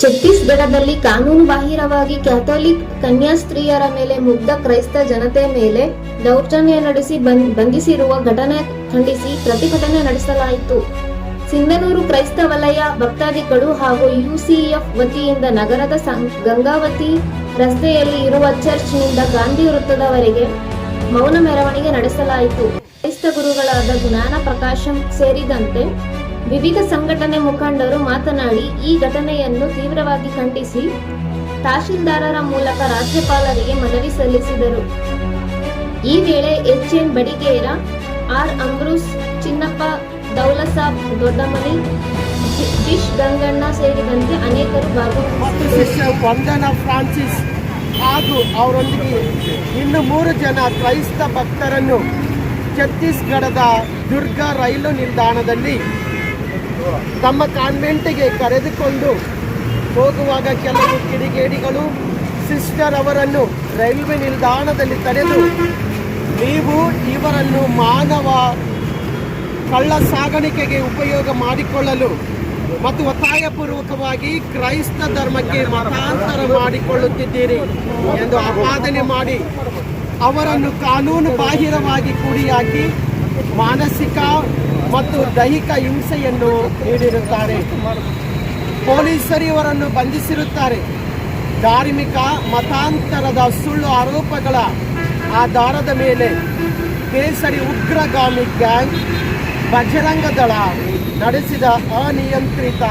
ಛತ್ತೀಸ್ಗಢದಲ್ಲಿ ಕಾನೂನು ಬಾಹಿರವಾಗಿ ಕ್ಯಾಥೋಲಿಕ್ ಕನ್ಯಾಸ್ತ್ರೀಯರ ಮೇಲೆ ಮುಗ್ಧ ಕ್ರೈಸ್ತ ಜನತೆ ಮೇಲೆ ದೌರ್ಜನ್ಯ ನಡೆಸಿ ಬಂಧಿಸಿರುವ ಘಟನೆ ಖಂಡಿಸಿ ಪ್ರತಿಭಟನೆ ನಡೆಸಲಾಯಿತು. ಸಿಂಧನೂರು ಕ್ರೈಸ್ತ ವಲಯ ಭಕ್ತಾದಿಗಳು ಹಾಗೂ ಯುಸಿಎಫ್ ವತಿಯಿಂದ ನಗರದ ಗಂಗಾವತಿ ರಸ್ತೆಯಲ್ಲಿ ಇರುವ ಚರ್ಚ್ನಿಂದ ಗಾಂಧಿ ವೃತ್ತದವರೆಗೆ ಮೌನ ಮೆರವಣಿಗೆ ನಡೆಸಲಾಯಿತು. ಕ್ರೈಸ್ತ ಗುರುಗಳಾದ ಜ್ಞಾನ ಪ್ರಕಾಶಂ ಸೇರಿದಂತೆ ವಿವಿಧ ಸಂಘಟನೆ ಮುಖಂಡರು ಮಾತನಾಡಿ, ಈ ಘಟನೆಯನ್ನು ತೀವ್ರವಾಗಿ ಖಂಡಿಸಿ ತಹಶೀಲ್ದಾರರ ಮೂಲಕ ರಾಜ್ಯಪಾಲರಿಗೆ ಮನವಿ ಸಲ್ಲಿಸಿದರು. ಈ ವೇಳೆ H N Badigera, R Amroos Chinnappa, Daulasab Doddamani ಬಿಶ್ Ganganna ಸೇರಿದಂತೆ ಅನೇಕರು ಫ್ರಾನ್ಸಿಸ್ ಹಾಗೂ ಅವರೊಂದಿಗೆ ಇನ್ನು ಮೂರು ಜನ ಕ್ರೈಸ್ತ ಭಕ್ತರನ್ನು ಛತ್ತೀಸ್ಗಢದ ದುರ್ಗಾ ರೈಲು ನಿಲ್ದಾಣದಲ್ಲಿ ತಮ್ಮ ಕಾನ್ವೆಂಟ್ಗೆ ಕರೆದುಕೊಂಡು ಹೋಗುವಾಗ ಕೆಲವು ಕಿಡಿಗೇಡಿಗಳು ಸಿಸ್ಟರ್ ಅವರನ್ನು ರೈಲ್ವೆ ನಿಲ್ದಾಣದಲ್ಲಿ ತಡೆದು ನೀವು ಇವರನ್ನು ಮಾನವ ಕಳ್ಳ ಸಾಗಾಣಿಕೆಗೆ ಉಪಯೋಗ ಮಾಡಿಕೊಳ್ಳಲು ಮತ್ತು ಒತ್ತಾಯಪೂರ್ವಕವಾಗಿ ಕ್ರೈಸ್ತ ಧರ್ಮಕ್ಕೆ ಮತಾಂತರ ಮಾಡಿಕೊಳ್ಳುತ್ತಿದ್ದೀರಿ ಎಂದು ಆಪಾದನೆ ಮಾಡಿ ಅವರನ್ನು ಕಾನೂನು ಬಾಹಿರವಾಗಿ ಕೂಡಿಯಾಕಿ ಮಾನಸಿಕ ಮತ್ತು ದೈಹಿಕ ಹಿಂಸೆಯನ್ನು ನೀಡಿರುತ್ತಾರೆ. ಪೊಲೀಸರು ಇವರನ್ನು ಬಂಧಿಸಿರುತ್ತಾರೆ. ಧಾರ್ಮಿಕ ಮತಾಂತರದ ಸುಳ್ಳು ಆರೋಪಗಳ ಆಧಾರದ ಮೇಲೆ ಕೇಸರಿ ಉಗ್ರಗಾಮಿ ಗ್ಯಾಂಗ್ ಬಜರಂಗ ದಳ ನಡೆಸಿದ ಅನಿಯಂತ್ರಿತ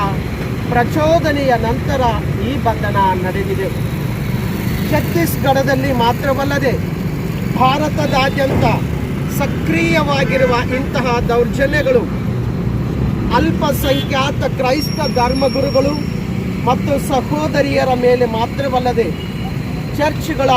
ಪ್ರಚೋದನೆಯ ನಂತರ ಈ ಬಂಧನ ನಡೆದಿದೆ. ಛತ್ತೀಸ್ಗಢದಲ್ಲಿ ಮಾತ್ರವಲ್ಲದೆ ಭಾರತದಾದ್ಯಂತ ಸಕ್ರಿಯವಾಗಿರುವ ಇಂತಹ ದೌರ್ಜನ್ಯಗಳು ಅಲ್ಪಸಂಖ್ಯಾತ ಕ್ರೈಸ್ತ ಧರ್ಮಗುರುಗಳು ಮತ್ತು ಸಹೋದರಿಯರ ಮೇಲೆ ಮಾತ್ರವಲ್ಲದೆ ಚರ್ಚ್ಗಳ